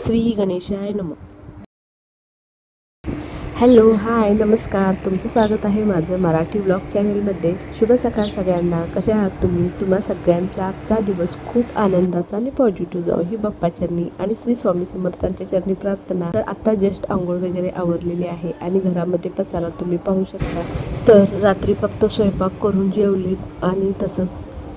श्री गणेशाय नम. Hello hi नमस्कार. तुमचं स्वागत आहे माझं मराठी ब्लॉग चॅनलमध्ये शुभ सकाळ सगळ्यांना. कसे आहात तुम्ही? तुम्हा सगळ्यांचा आजचा दिवस खूप आनंदाचा आणि पॉझिटिव्ह जाऊ ही बाप्पा चरणी आणि श्री स्वामी समर्थांच्या चरणी प्रार्थना. तर आत्ता जस्ट आंघोळ वगैरे आवरलेली आहे आणि घरामध्ये पसारा तुम्ही पाहू शकता. तर रात्री फक्त स्वयंपाक करून जेवले आणि तसं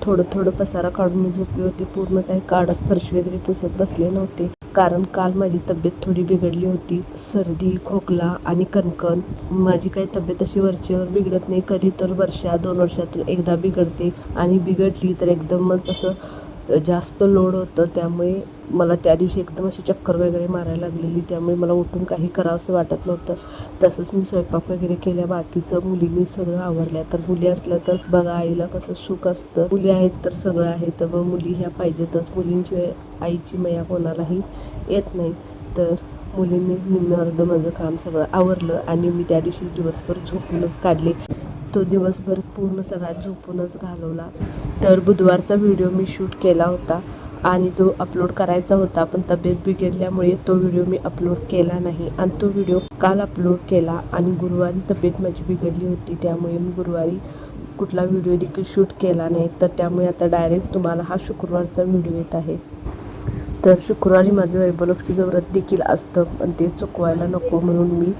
थोडं थोडं पसारा काढून झोपली होती. पूर्ण काही काढत फरशी वगैरे पुसत बसले नव्हते. कारण काल माझी तब्येत थोडी बिघडली होती. सर्दी खोकला आणि कणकण. माझी काही तब्येत अशी वरचेवर बिघडत नाही. कधी तर वर्षा दोन वर्षातून एकदा बिघडते. आणि बिघडली तर एकदमच असं जास्त लोड होतं. त्यामुळे मला त्या दिवशी एकदम अशी चक्कर वगैरे मारायला लागलेली त्यामुळे मला उठून काही करावंसं वाटत नव्हतं. तसंच मी स्वयंपाक वगैरे केल्या बाकीचं मुलींनी सगळं आवरल्या तर मुली असल्या तर बघा आईला कसं सुख असतं. मुली आहेत तर सगळं आहे तर मग मुली ह्या पाहिजेतच. मुलींशिवाय आईची मया कोणालाही येत नाही. तर मुलींनी निम्म अर्ध माझं काम सगळं आवरलं आणि मी त्या दिवशी दिवसभर झोपूनच काढले. तो दिवसभर पूर्ण सगळा झोपूनच घालवला. तर बुधवारचा व्हिडिओ मी शूट केला होता. आणि तो अपलोड करायचा होता पण तब्येत बिघडल्यामुळे तो व्हिडिओ मी अपलोड केला नाही. आणि तो व्हिडिओ काल अपलोड केला आणि गुरुवारी तब्येत माझी बिघडली होती त्यामुळे मी गुरुवारी कुठला व्हिडिओ देखील शूट केला नाही. तर त्यामुळे आता डायरेक्ट तुम्हाला हा शुक्रवारचा व्हिडिओ येत आहे. तर शुक्रवारी माझं वैभवलक्ष्मीचं व्रत देखील असतं पण ते चुकवायला नको म्हणून मी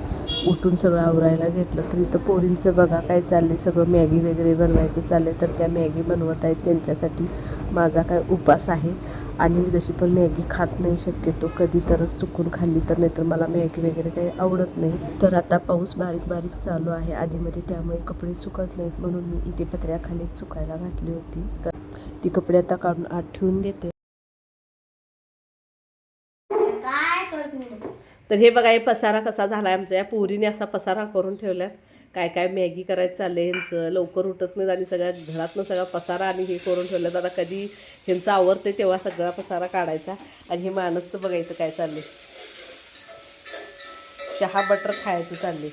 उठून सगळं आवरायला घेतलं. तर इथं पोरींचं बघा काय चाललंय. सगळं मॅगी वगैरे बनवायचं चाललंय. तर त्या मॅगी बनवत आहेत. त्यांच्यासाठी माझा काय उपास आहे. आणि मी जशी पण मॅगी खात नाही शक्यतो कधी तरच चुकून खाल्ली तर नाहीतर मला मॅगी वगैरे काही आवडत नाही. तर आता पाऊस बारीक बारीक चालू आहे. आधीमध्ये त्यामुळे कपडे सुकत नाहीत. म्हणून मी इथे पत्र्याखालीच सुकायला घातली होती. तर ती कपडे आता काढून आत ठेवून देते काय कळत नाही तर हे बघा हे पसारा कसा झाला आहे आमच्या या पोरीने असा पसारा करून ठेवला काय काय मॅगी करायचं चाललंय ह्यांचं. लवकर उठत नाहीत आणि सगळ्या घरातनं सगळा पसारा आणि हे करून ठेवलं आता कधी ह्यांचं आवडते तेव्हा सगळा पसारा काढायचा. आणि हे मानसचं बघायचं काय चाललंय. चहा बटर खायचं चालले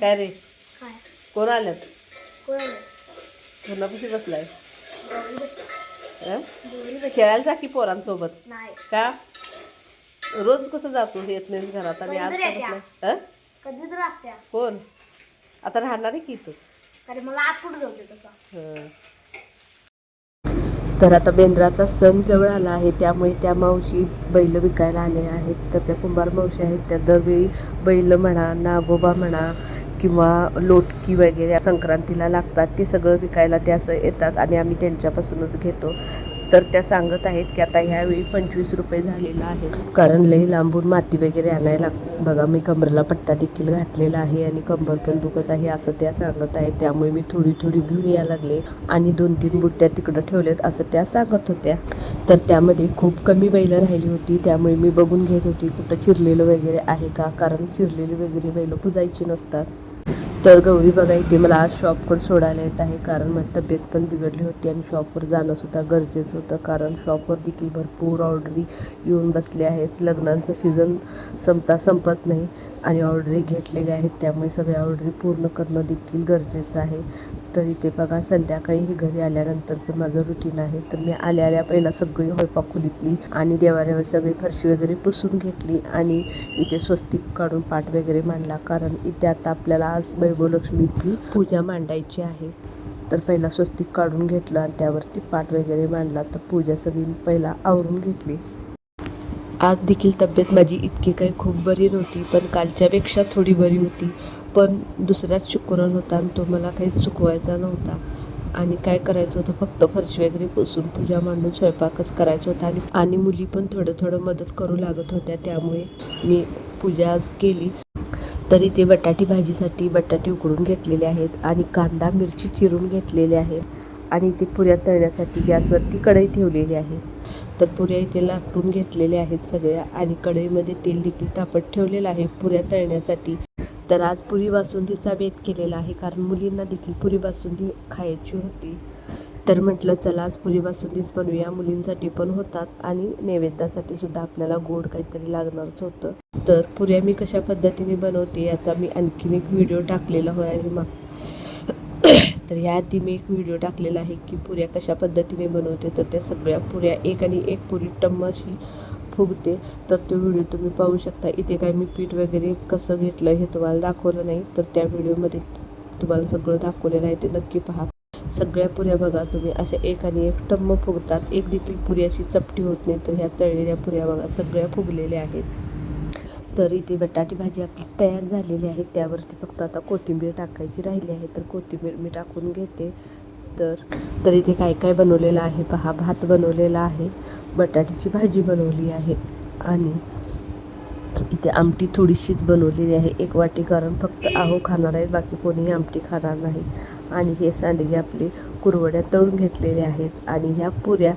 काय रे? कोण कोण कोणापाशी बसलाय. खेळायला जा की पोरांसोबत. नाही. का? रोज कसं जातो येत नाही घरात आणि आज का. बसलाय? कधी तर असत्या. कोण? आता राहणार आहे की इथं? कारण मला आत कुठं जाऊ दे तसा हं. तर आता बेंद्राचा सण जवळ आला आहे त्यामुळे त्या मावशी बैल विकायला आल्या आहेत. तर त्या कुंभार मावशी आहेत त्या दरवेळी बैल म्हणा नागोबा म्हणा किंवा लोटकी वगैरे संक्रांतीला लागतात ते सगळं विकायला त्या असं येतात आणि आम्ही त्यांच्यापासूनच घेतो. तर त्या सांगत आहेत की आता ह्यावेळी पंचवीस रुपये झालेला आहे. कारण लई लांबून माती वगैरे आणायला बघा मी कमरेला पट्टा देखील घातलेला आहे आणि कंबर पण दुखत आहे असं त्या सांगत आहेत. त्यामुळे मी थोडी थोडी घेऊन यायला लागले आणि दोन तीन बुट्ट्या तिकडं ठेवल्यात असं त्या सांगत होत्या. तर त्यामध्ये खूप कमी बैल राहिली होती त्यामुळे मी बघून घेत होती कुठं चिरलेलं वगैरे आहे का? कारण चिरलेली वगैरे बैल पुजायची नसतात. तर गौरी बघा इथे मला आज शॉपवर सोडायला येत आहे. कारण माझी तब्येत पण बिघडली होती आणि शॉपवर जाणंसुद्धा गरजेचं होतं. कारण शॉपवर देखील भरपूर ऑर्डरी येऊन बसले आहेत. लग्नांचं सीझन संपता संपत नाही आणि ऑर्डरी घेतलेल्या आहेत. त्यामुळे सगळ्या ऑर्डरी पूर्ण करणं देखील गरजेचं आहे. तर इथे बघा संध्याकाळी ही घरी आल्यानंतरचं माझं रुटीन आहे. तर मी आल्या आल्या पहिला सगळी स्वयंपाक खोलीतली आणि देवाऱ्यावर सगळी फरशी वगैरे पुसून घेतली आणि इथे स्वस्तिक काढून पाठ वगैरे मांडला. कारण इथे आता आपल्याला आज गोलक्ष्मीची पूजा मांडायची आहे. तर पहिला स्वस्तिक काढून घेतलं आणि त्यावरती पाठ वगैरे मांडला तर पूजा सगळी मी पहिला आवरून घेतली. आज देखील तब्येत माझी इतकी काही खूप बरी नव्हती पण कालच्यापेक्षा थोडी बरी होती. पण दुसऱ्याच शुक्रवार होता आणि तो मला काही चुकवायचा नव्हता. आणि काय करायचं होतं? फक्त फरशी वगैरे पुसून पूजा मांडून स्वयंपाकच करायचा होता. आणि आणि मुली पण थोडं थोडं मदत करू लागत होत्या. त्यामुळे मी पूजा आज केली. तरी ते बटाटी भाजीसाठी बटाटे उकडून घेतलेले आहेत आणि कांदा मिरची चिरून घेतलेले आहेत आणि ते पुऱ्या तळण्यासाठी गॅसवरती कढई ठेवलेली आहे. तर पुऱ्या इथे लाटून घेतलेल्या आहेत सगळ्या आणि कढईमध्ये तेल देखील तापत ठेवलेलं आहे पुऱ्या तळण्यासाठी. तर आज पुरी बासुंदीचा बेत केलेला आहे कारण मुलींना देखील पुरी बासुंदी खायची होती. तर म्हटलं चला आज पुरी बासुंदीच बनवूया. मुलींसाठी पण होतात आणि नैवेद्यासाठी सुद्धा आपल्याला गोड काहीतरी लागणारच होतं. तर पुऱ्या मी कशा पद्धतीने बनवते याचा मी आणखीन एक व्हिडिओ टाकलेला आहे माग तर याआधी मी एक व्हिडिओ टाकलेला आहे की पुऱ्या कशा पद्धतीने बनवते. तर त्या सगळ्या पुऱ्या एक आणि एक पुरी टम्माशी फुगते. तर तो व्हिडिओ तुम्ही पाहू शकता. इथे काय मी पीठ वगैरे कसं घेतलं हे तुम्हाला दाखवलं नाही. तर त्या व्हिडिओमध्ये तुम्हाला सगळं दाखवलेलं आहे. ते नक्की पहा. सगळ्या पुऱ्या बघा तुम्ही. अशा एक आणि एक टम्म फुगतात. एक देखील पुरी अशी चपटी होत नाही तर ह्या तळलेल्या पुऱ्या बघा सगळ्या फुगलेल्या आहेत. तर इथे बटाटी भाजी आपली तयार झालेली आहे. त्यावरती फक्त आता कोथिंबीर टाकायची राहिली आहे. तर कोथिंबीर मी टाकून घेते. तर तर इथे काय काय बनवलेलं आहे पहा. भात बनवलेला आहे. बटाट्याची भाजी बनवली आहे. आणि इथे आमटी थोडीशीच बनवलेली आहे एक वाटी कारण फक्त आहो खाणार आहेत बाकी कोणीही आमटी खाणार नाही. आणि हे सांडगे आपले कुरवड्या तळून घेतलेले आहेत आणि ह्या पुऱ्या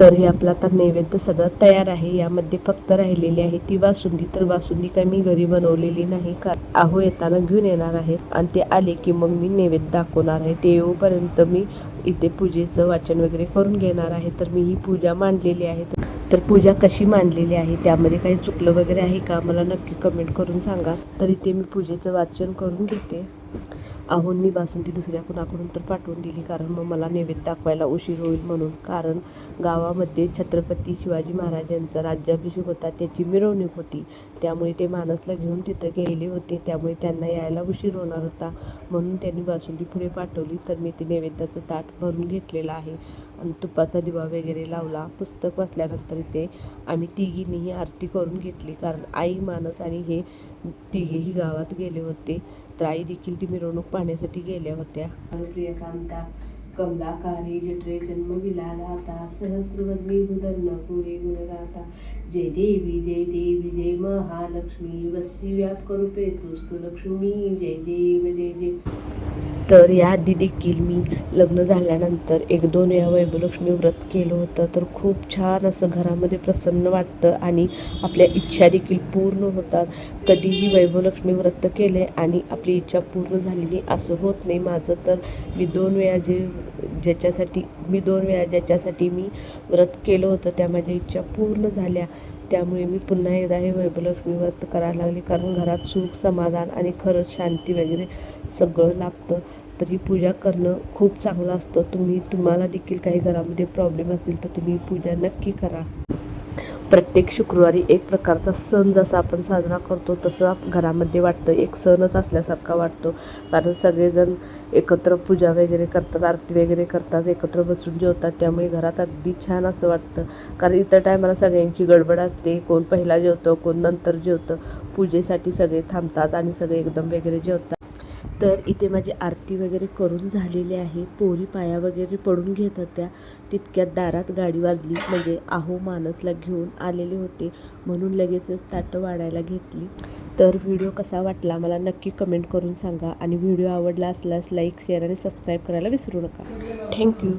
तर हे आपलं आता नैवेद्य सगळं तयार आहे. यामध्ये फक्त राहिलेली आहे ती बासुंदी तर बासुंदी काय मी घरी बनवलेली नाही. का आहो येताना घेऊन येणार आहेत आणि ते आले की मग मी नैवेद्य दाखवणार आहे. ते येऊपर्यंत मी इथे पूजेचं वाचन वगैरे करून घेणार आहे. तर मी ही पूजा मांडलेली आहे. तर पूजा कशी मांडलेली आहे? त्यामध्ये काही चुकलं वगैरे आहे का? मला नक्की कमेंट करून सांगा. तर इथे मी पूजेचं वाचन करून घेते. आहोंनी बासुंदी दुसऱ्या कुणाकडून तर पाठवून दिली कारण मग मला नैवेद्य दाखवायला उशीर होईल म्हणून. कारण गावामध्ये छत्रपती शिवाजी महाराजांचा राज्याभिषेक होता त्याची मिरवणूक होती. त्यामुळे ते मानसला घेऊन तिथं गेले होते त्यामुळे त्यांना यायला उशीर होणार होता. म्हणून त्यांनी बासुंदी पुढे पाठवली तर मी ते नैवेद्याचं ताट भरून घेतलेलं आहे. आणि तुपाचा दिवा वगैरे लावला. पुस्तक वाचल्यानंतर इथे आम्ही तिघींनीही आरती करून घेतली कारण आई मानस आणि हे तिघेही गावात गेले होते. तर आई देखील ती मिरवणूक पाहण्यासाठी गेल्या होत्या. प्रियकांता कमलाकारी जठरे जन्म विलालाता सहस्रवदनी गुदन्न पुरे गुणगाता जय देवी जय देवी जय महालक्ष्मी. वस्ती व्याप करू पेतुस्त लक्ष्मी. जय देव जय जय तर याआधी देखील मी लग्न झाल्यानंतर एक दोन वेळा वैभवलक्ष्मी व्रत केलं होतं. तर खूप छान असं घरामध्ये प्रसन्न वाटतं आणि आपल्या इच्छा देखील पूर्ण होतात. कधीही वैभवलक्ष्मी व्रत केले आणि आपली इच्छा पूर्ण झालेली असं होत नाही माझं तर. मी दोन वेळा जे ज्याच्यासाठी मी दोन वेळा ज्याच्यासाठी मी व्रत केलं होतं त्या माझ्या इच्छा पूर्ण झाल्या. त्यामुळे मी पुन्हा एकदा हे वैभवलक्ष्मी व्रत करायला लागले. कारण घरात सुख समाधान आणि खरंच शांती वगैरे सगळं लाभतं तर ही पूजा करणं खूप चांगलं असतं. तुम्ही तुम्हाला देखील काही घरामध्ये प्रॉब्लेम असतील तर तुम्ही पूजा नक्की करा. प्रत्येक शुक्रवारी एक प्रकारचा सण जसा आपण साजरा करतो तसं घरामध्ये वाटतं. एक सणच असल्यासारखा वाटतो. कारण सगळेजण एकत्र पूजा वगैरे करतात आरती वगैरे करतात एकत्र बसून जेवतात. त्यामुळे घरात अगदी छान असं वाटतं. कारण इतर टायमाला सगळ्यांची गडबड असते. कोण पहिला जेवतं कोण नंतर जेवतं. पूजेसाठी सगळे थांबतात आणि सगळे एकदम वगैरे जेवतात. तर इथे माझी आरती वगैरे करून झालेली आहे. पोरी पाया वगैरे पडून घेत होत्या. तितक्यात दारात गाडी वाजली. म्हणजे आहो मानसला घेऊन आलेले होते. म्हणून लगेचच ताटं वाढायला घेतली. तर व्हिडिओ कसा वाटला मला नक्की कमेंट करून सांगा. आणि व्हिडिओ आवडला असल्यास लाईक शेअर आणि सबस्क्राईब करायला विसरू नका. थँक्यू.